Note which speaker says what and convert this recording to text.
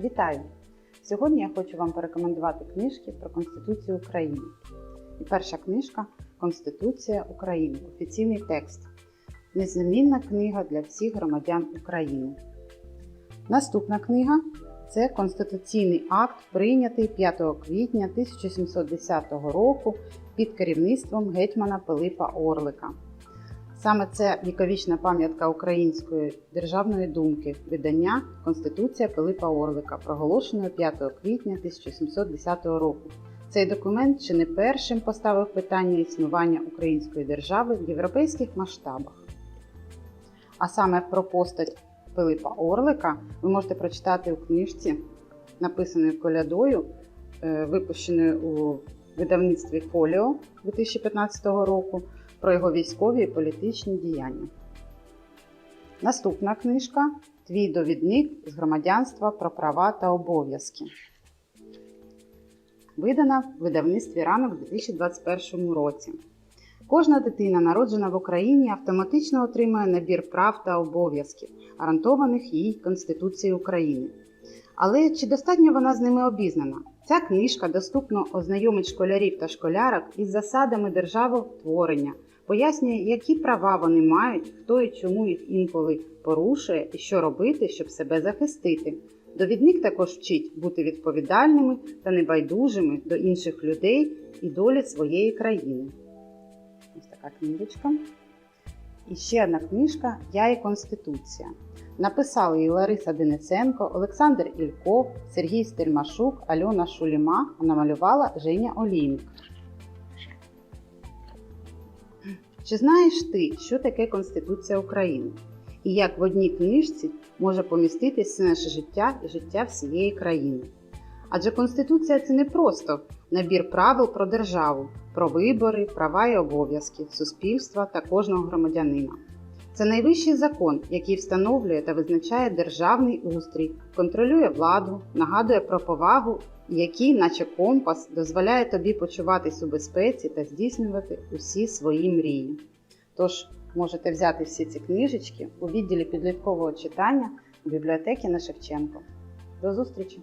Speaker 1: Вітаю! Сьогодні я хочу вам порекомендувати книжки про Конституцію України. І перша книжка Конституція України. Офіційний текст. Незамінна книга для всіх громадян України. Наступна книга це Конституційний акт, прийнятий 5 квітня 1710 року під керівництвом гетьмана Пилипа Орлика. Саме це віковічна пам'ятка української державної думки видання Конституція Пилипа Орлика, проголошеної 5 квітня 1710 року. Цей документ чи не першим поставив питання існування української держави в європейських масштабах. А саме про постать Пилипа Орлика ви можете прочитати у книжці, написаною колядою, е, випущеною у видавництві Фоліо 2015 року про його військові і політичні діяння. Наступна книжка Твій довідник з громадянства про права та обов'язки. Видана в видавництві ранок у 2021 році. Кожна дитина, народжена в Україні, автоматично отримує набір прав та обов'язків, гарантованих їй Конституцією України. Але чи достатньо вона з ними обізнана? Ця книжка доступно ознайомить школярів та школярок із засадами державотворення, пояснює, які права вони мають, хто і чому їх інколи порушує і що робити, щоб себе захистити. Довідник також вчить бути відповідальними та небайдужими до інших людей і долі своєї країни. Ось така книжечка. І ще одна книжка Я і Конституція. Написали її Лариса Денисенко, Олександр Ільков, Сергій Стельмашук, Альона Шуліма, а намалювала Женя Олійник. Чи знаєш ти, що таке Конституція України? І як в одній книжці може поміститися наше життя і життя всієї країни? Адже Конституція це не просто набір правил про державу, про вибори, права і обов'язки суспільства та кожного громадянина. Це найвищий закон, який встановлює та визначає державний устрій, контролює владу, нагадує про повагу, який, наче компас, дозволяє тобі почуватись у безпеці та здійснювати усі свої мрії. Тож можете взяти всі ці книжечки у відділі підліткового читання у бібліотеки на Шевченко. До зустрічі!